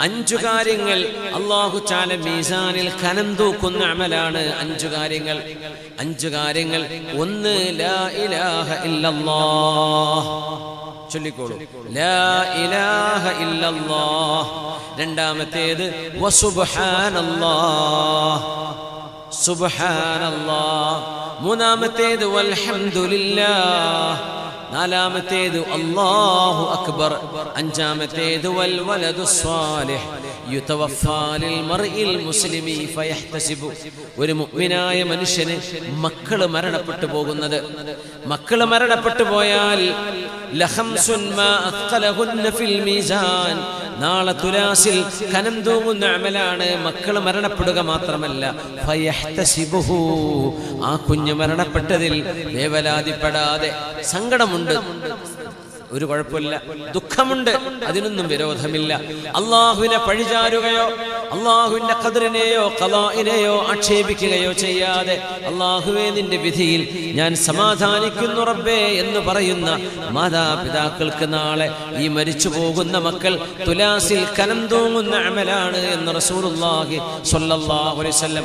അഞ്ചു കാര്യങ്ങൾ അള്ളാഹു ചാല മീസാനിൽ കനം തൂക്കുന്ന അമലാണ്. അഞ്ചു കാര്യങ്ങൾ. അഞ്ചു കാര്യങ്ങൾ. ഒന്ന് ലാ ഇലാഹ ഇല്ലല്ലാഹ്. ചൊല്ലിക്കോളൂ. ലാ ഇലാഹ ഇല്ലല്ലാഹ്. രണ്ടാമത്തേത് വസുബ്ഹാനല്ലാഹ് സുബ്ഹാനല്ലാഹ്. മൂന്നാമത്തേത് വൽഹംദുലില്ലാഹ്. നാലാമത്തേത് അല്ലാഹു അക്ബർ. അഞ്ചാമത്തേത് വൽ വലദു സ്വാലിഹ് ഒരു മുഅ്മിനായ മനുഷ്യനെ മക്കൾ മരണപ്പെട്ടു പോകുന്നത്. മക്കൾ മരണപ്പെട്ടു പോയാൽ നാളെ തുലാസിൽ കനം തൂങ്ങുന്ന അമലാണ്. മക്കൾ മരണപ്പെടുക മാത്രമല്ല. ആ കുഞ്ഞ് മരണപ്പെട്ടതിൽ വേവലാതിപ്പെടാതെ സങ്കടമുണ്ട്. ഒരു കുഴപ്പമില്ല. ദുഃഖമുണ്ട്. അതിനൊന്നും വിരോധമില്ല. അള്ളാഹുവിനെ പഴിചാരുകയോ അള്ളാഹുവിന്റെ കതിറിനെയോ കലാഇനെയോ ആക്ഷേപിക്കുകയോ ചെയ്യാതെ അള്ളാഹുവെ നിന്റെ വിധിയിൽ ഞാൻ സമാധാനിക്കുന്നു റബ്ബേ എന്ന് പറയുന്ന മാതാപിതാക്കൾക്ക് നാളെ ഈ മരിച്ചു പോകുന്ന മക്കൾ തുലാസിൽ കനം തൂങ്ങുന്ന അമലാണ് എന്ന് റസൂലുള്ളാഹി സ്വല്ലല്ലാഹു അലൈഹി വസല്ലം